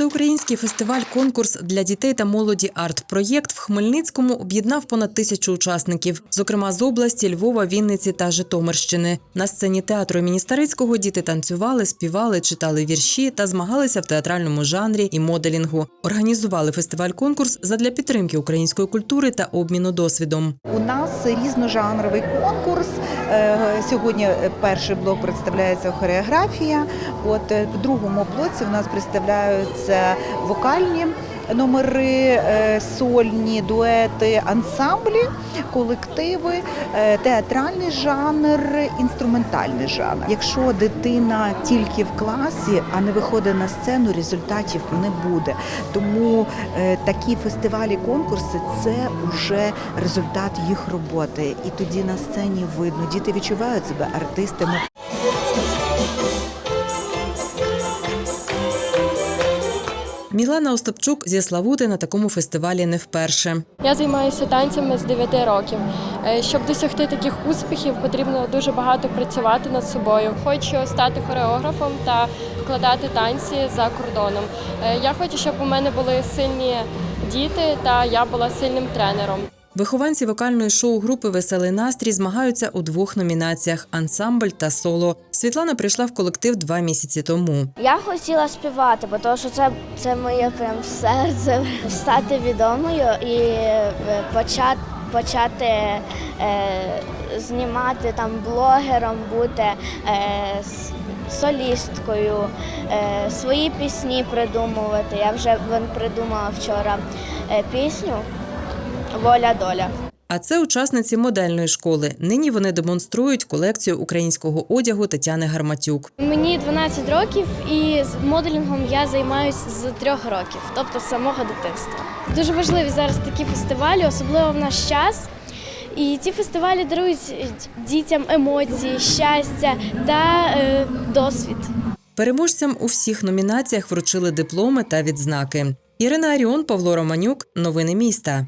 Всеукраїнський фестиваль-конкурс для дітей та молоді арт-проєкт в Хмельницькому об'єднав понад тисячу учасників, зокрема з області Львова, Вінниці та Житомирщини. На сцені театру імені Старицького діти танцювали, співали, читали вірші та змагалися в театральному жанрі і моделінгу. Організували фестиваль-конкурс задля підтримки української культури та обміну досвідом. У нас різножанровий конкурс. Е, Сьогодні перший блок представляється хореографія. От е, в другому блоці у нас представляються вокальні номери, е, сольні, дуети, ансамблі, колективи, е, театральний жанр, інструментальний жанр. Якщо дитина тільки в класі, а не виходить на сцену, результатів не буде. Тому е, такі фестивалі, конкурси це вже результат їх роботи. І тоді на сцені видно, діти відчувають себе артистами. Мілана Остапчук зі Славути на такому фестивалі не вперше. Я займаюся танцями з 9 років. Е, Щоб досягти таких успіхів, потрібно дуже багато працювати над собою. Хочу стати хореографом та вкладати танці за кордоном. Е, Я хочу, щоб у мене були сильні діти, та я була сильним тренером. Вихованці вокальної шоу-групи Веселий настрій змагаються у двох номінаціях ансамбль та соло. Світлана прийшла в колектив два місяці тому. Я хотіла співати, бо тому що це, це моє прям серце стати відомою і е, почати, почати е, знімати там блогером, бути е, солісткою, е, свої пісні придумувати. Я вже придумала вчора е, пісню Воля доля. А це учасниці модельної школи. Нині вони демонструють колекцію українського одягу Тетяни Гарматюк. Мені 12 років, і з моделінгом я займаюся з трьох років, тобто з самого дитинства. Дуже важливі зараз такі фестивалі, особливо в наш час. І ці фестивалі дарують дітям емоції, щастя та е, досвід. Переможцям у всіх номінаціях вручили дипломи та відзнаки. Ірина Аріон, Павло Романюк. Новини міста.